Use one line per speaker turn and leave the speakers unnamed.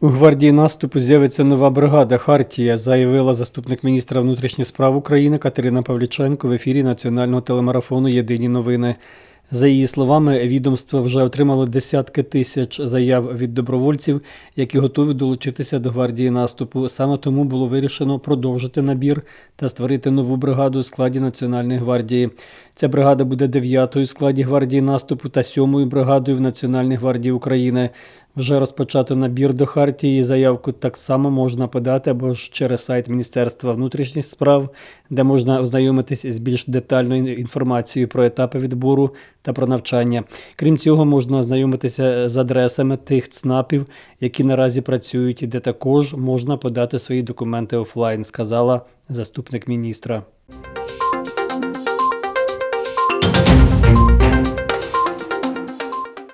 У гвардії наступу з'явиться нова бригада Хартія, заявила заступник міністра внутрішніх справ України Катерина Павліченко в ефірі національного телемарафону Єдині новини. За її словами, відомство вже отримало десятки тисяч заяв від добровольців, які готові долучитися до гвардії наступу. Саме тому було вирішено продовжити набір та створити нову бригаду у складі Національної гвардії. Ця бригада буде дев'ятою у складі гвардії наступу та сьомою бригадою в Національній гвардії України. Вже розпочато набір до хартії. Заявку так само можна подати або ж через сайт Міністерства внутрішніх справ, де можна ознайомитись з більш детальною інформацією про етапи відбору та про навчання. Крім цього, можна ознайомитися з адресами тих ЦНАПів, які наразі працюють, і де також можна подати свої документи офлайн, сказала заступник міністра.